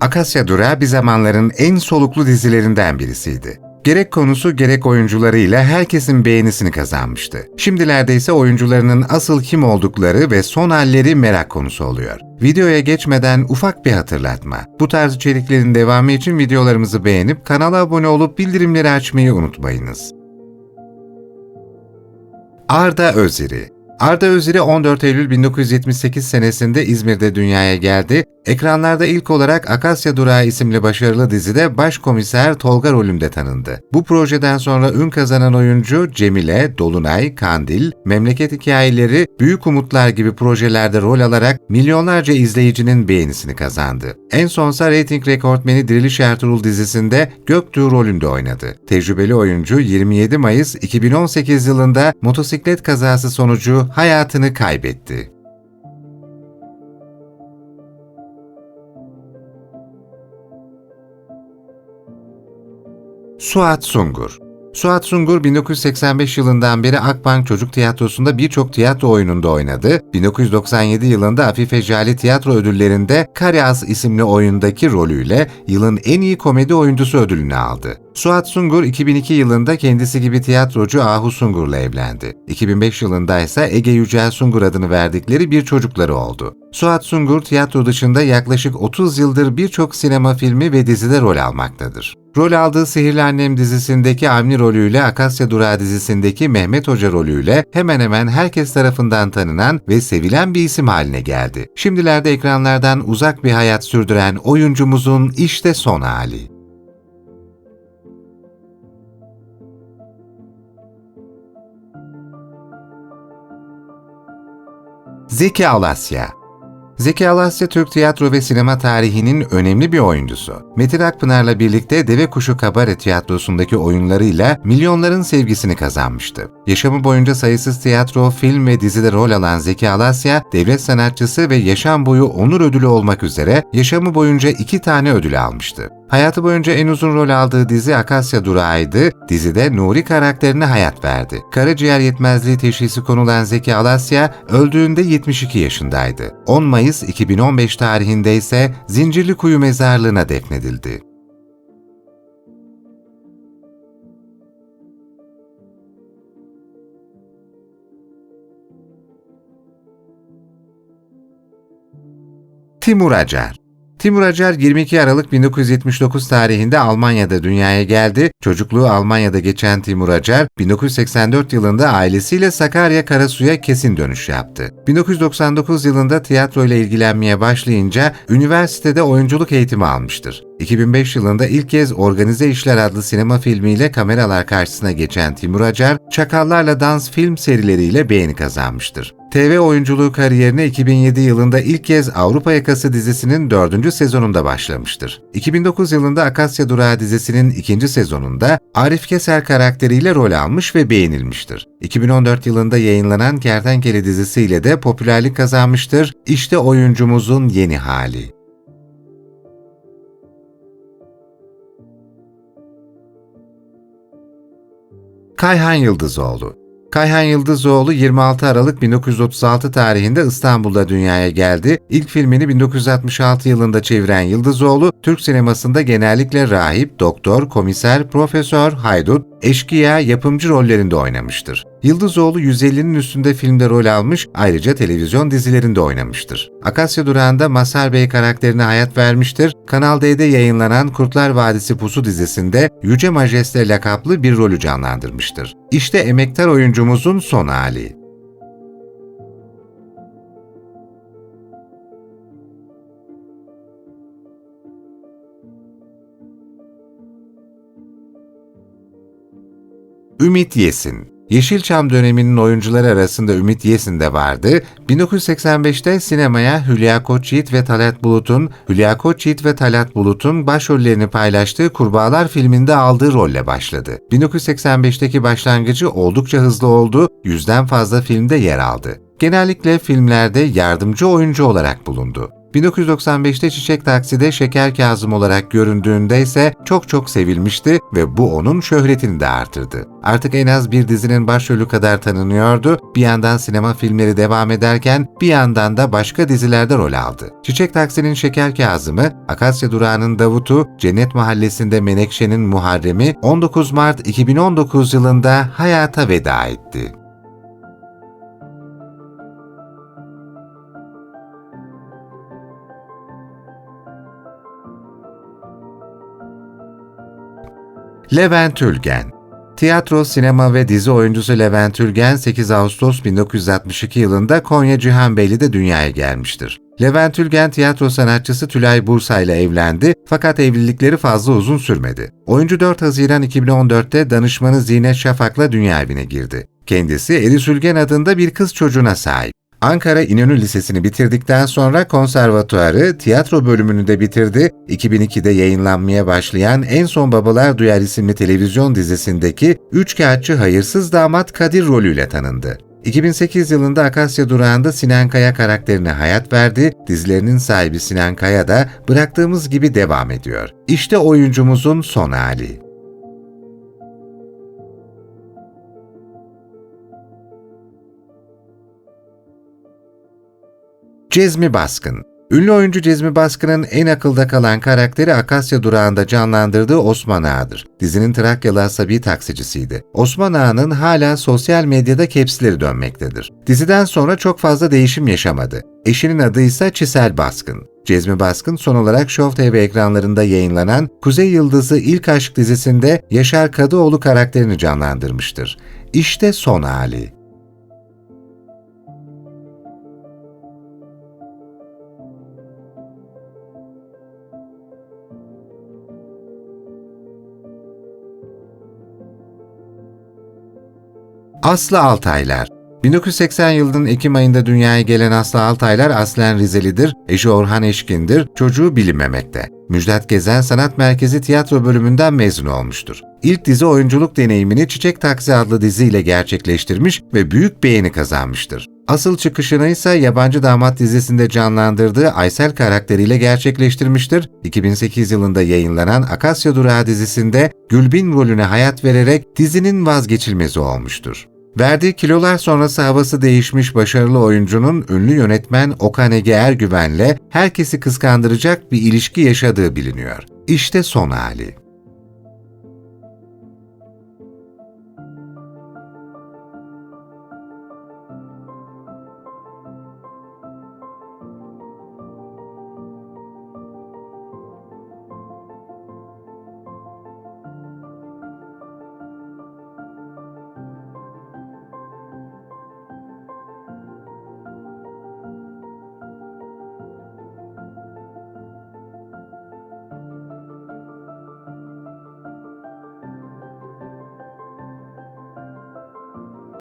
Akasya Durağı bir zamanların en soluklu dizilerinden birisiydi. Gerek konusu gerek oyuncularıyla herkesin beğenisini kazanmıştı. Şimdilerde ise oyuncularının asıl kim oldukları ve son halleri merak konusu oluyor. Videoya geçmeden ufak bir hatırlatma. Bu tarz içeriklerin devamı için videolarımızı beğenip kanala abone olup bildirimleri açmayı unutmayınız. Arda Öziri Arda Öziri 14 Eylül 1978 senesinde İzmir'de dünyaya geldi. Ekranlarda ilk olarak Akasya Durağı isimli başarılı dizide başkomiser Tolga rolünde tanındı. Bu projeden sonra ün kazanan oyuncu Cemile, Dolunay, Kandil, Memleket Hikayeleri, Büyük Umutlar gibi projelerde rol alarak milyonlarca izleyicinin beğenisini kazandı. En sonsa reyting rekortmeni Diriliş Ertuğrul dizisinde Göktuğ rolünde oynadı. Tecrübeli oyuncu 27 Mayıs 2018 yılında motosiklet kazası sonucu hayatını kaybetti. Suat Sungur Suat Sungur 1985 yılından beri Akbank Çocuk Tiyatrosu'nda birçok tiyatro oyununda oynadı. 1997 yılında Afife Jali Tiyatro Ödülleri'nde Karyas isimli oyundaki rolüyle yılın en iyi komedi oyuncusu ödülünü aldı. Suat Sungur 2002 yılında kendisi gibi tiyatrocu Ahu Sungur'la evlendi. 2005 yılında ise Ege Yücel Sungur adını verdikleri bir çocukları oldu. Suat Sungur tiyatro dışında yaklaşık 30 yıldır birçok sinema filmi ve dizide rol almaktadır. Rol aldığı Sihirli Annem dizisindeki Avni rolüyle Akasya Durağı dizisindeki Mehmet Hoca rolüyle hemen hemen herkes tarafından tanınan ve sevilen bir isim haline geldi. Şimdilerde ekranlardan uzak bir hayat sürdüren oyuncumuzun işte son hali. Zeki Alasya Zeki Alasya Türk tiyatro ve sinema tarihinin önemli bir oyuncusu. Metin Akpınar'la birlikte Deve Kuşu Kabare tiyatrosundaki oyunlarıyla milyonların sevgisini kazanmıştı. Yaşamı boyunca sayısız tiyatro, film ve dizide rol alan Zeki Alasya, devlet sanatçısı ve yaşam boyu onur ödülü olmak üzere yaşamı boyunca iki tane ödül almıştı. Hayatı boyunca en uzun rol aldığı dizi Akasya Durağı'ydı. Dizide Nuri karakterine hayat verdi. Karaciğer yetmezliği teşhisi konulan Zeki Alasya öldüğünde 72 yaşındaydı. 10 Mayıs 2015 tarihinde ise Zincirlikuyu mezarlığına defnedildi. Timur Acar Timur Acar 22 Aralık 1979 tarihinde Almanya'da dünyaya geldi. Çocukluğu Almanya'da geçen Timur Acar, 1984 yılında ailesiyle Sakarya Karasu'ya kesin dönüş yaptı. 1999 yılında tiyatro ile ilgilenmeye başlayınca üniversitede oyunculuk eğitimi almıştır. 2005 yılında ilk kez Organize İşler adlı sinema filmiyle kameralar karşısına geçen Timur Acar, Çakallarla Dans film serileriyle beğeni kazanmıştır. TV oyunculuğu kariyerine 2007 yılında ilk kez Avrupa Yakası dizisinin 4. sezonunda başlamıştır. 2009 yılında Akasya Durağı dizisinin 2. sezonunda Arif Keser karakteriyle rol almış ve beğenilmiştir. 2014 yılında yayınlanan Kertenkele dizisiyle de popülerlik kazanmıştır. İşte oyuncumuzun yeni hali. Kayhan Yıldızoğlu Kayhan Yıldızoğlu 26 Aralık 1936 tarihinde İstanbul'da dünyaya geldi. İlk filmini 1966 yılında çeviren Yıldızoğlu, Türk sinemasında genellikle rahip, doktor, komiser, profesör, haydut, eşkıya, yapımcı rollerinde oynamıştır. Yıldızoğlu 150'nin üstünde filmde rol almış, ayrıca televizyon dizilerinde oynamıştır. Akasya Durağı'nda Masar Bey karakterine hayat vermiştir. Kanal D'de yayınlanan Kurtlar Vadisi Pusu dizisinde Yüce Majeste lakaplı bir rolü canlandırmıştır. İşte emektar oyuncumuzun son hali. Ümit Yesin Yeşilçam döneminin oyuncuları arasında Ümit Yesin de vardı. 1985'te sinemaya Hülya Koçyiğit ve Talat Bulut'un Hülya Koçyiğit ve Talat Bulut'un başrollerini paylaştığı Kurbağalar filminde aldığı rolle başladı. 1985'teki başlangıcı oldukça hızlı oldu, yüzden fazla filmde yer aldı. Genellikle filmlerde yardımcı oyuncu olarak bulundu. 1995'te Çiçek Taksi'de Şeker Kazım olarak göründüğünde ise çok çok sevilmişti ve bu onun şöhretini de artırdı. Artık en az bir dizinin başrolü kadar tanınıyordu, bir yandan sinema filmleri devam ederken bir yandan da başka dizilerde rol aldı. Çiçek Taksi'nin Şeker Kazım'ı, Akasya Durağı'nın Davut'u, Cennet Mahallesi'nde Menekşe'nin Muharrem'i 19 Mart 2019 yılında hayata veda etti. Levent Ülgen Tiyatro, sinema ve dizi oyuncusu Levent Ülgen 8 Ağustos 1962 yılında Konya Cihanbeyli'de dünyaya gelmiştir. Levent Ülgen tiyatro sanatçısı Tülay Bursa ile evlendi fakat evlilikleri fazla uzun sürmedi. Oyuncu 4 Haziran 2014'te danışmanı Zinet Şafak'la dünya evine girdi. Kendisi Eris Ülgen adında bir kız çocuğuna sahip. Ankara İnönü Lisesi'ni bitirdikten sonra konservatuarı, tiyatro bölümünü de bitirdi. 2002'de yayınlanmaya başlayan En Son Babalar Duyar isimli televizyon dizisindeki üçkağıtçı hayırsız damat Kadir rolüyle tanındı. 2008 yılında Akasya Durağı'nda Sinan Kaya karakterine hayat verdi, dizilerinin sahibi Sinan Kaya da bıraktığımız gibi devam ediyor. İşte oyuncumuzun son hali. Cezmi Baskın Ünlü oyuncu Cezmi Baskın'ın en akılda kalan karakteri Akasya Durağı'nda canlandırdığı Osman Ağa'dır. Dizinin Trakyalı asabi taksicisiydi. Osman Ağa'nın hala sosyal medyada kepsleri dönmektedir. Diziden sonra çok fazla değişim yaşamadı. Eşinin adı ise Çisel Baskın. Cezmi Baskın son olarak Show TV ekranlarında yayınlanan Kuzey Yıldızı İlk Aşk dizisinde Yaşar Kadıoğlu karakterini canlandırmıştır. İşte son hali. Aslı Altaylar 1980 yılının Ekim ayında dünyaya gelen Aslı Altaylar aslen Rizelidir, eşi Orhan Eşkin'dir, çocuğu bilinmemekte. Müjdat Gezen Sanat Merkezi tiyatro bölümünden mezun olmuştur. İlk dizi oyunculuk deneyimini Çiçek Taksi adlı diziyle gerçekleştirmiş ve büyük beğeni kazanmıştır. Asıl çıkışını ise Yabancı Damat dizisinde canlandırdığı Aysel karakteriyle gerçekleştirmiştir. 2008 yılında yayınlanan Akasya Durağı dizisinde Gülbin rolüne hayat vererek dizinin vazgeçilmezi olmuştur. Verdiği kilolar sonrası havası değişmiş başarılı oyuncunun ünlü yönetmen Okan Ege Ergüven'le herkesi kıskandıracak bir ilişki yaşadığı biliniyor. İşte son hali.